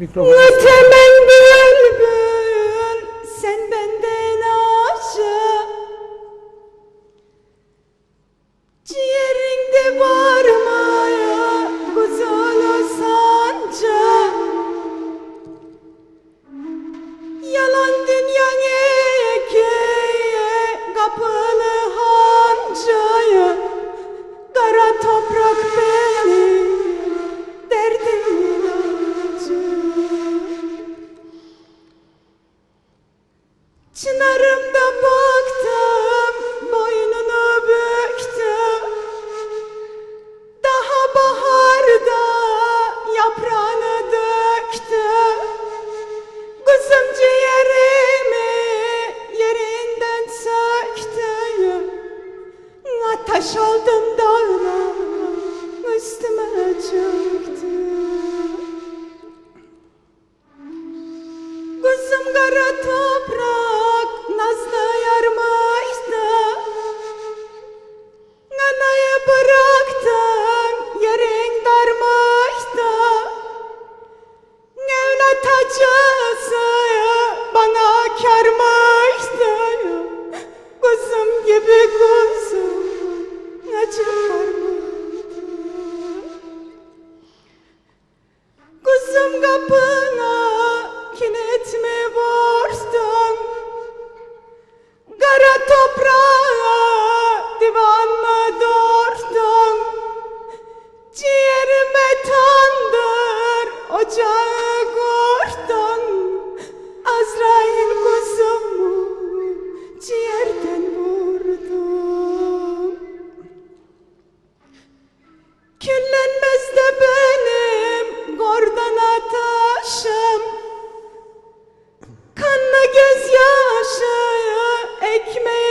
Mikrofonu Ötemen bülbül sen benden aşık Ciğerinde varmaya kuzulu sancı Yalan dünyanın Çınarımda baktım, boynunu büktüm. Daha baharda yaprağını döktü. Kızım ciğerimi yerinden söktü. Ateş oldum dağına, üstüme çöktü. Kızım kara acısı bana karmıştı Kızım gibi kuzum acım var mıydı? Kızım kapına kaşığı ekmeği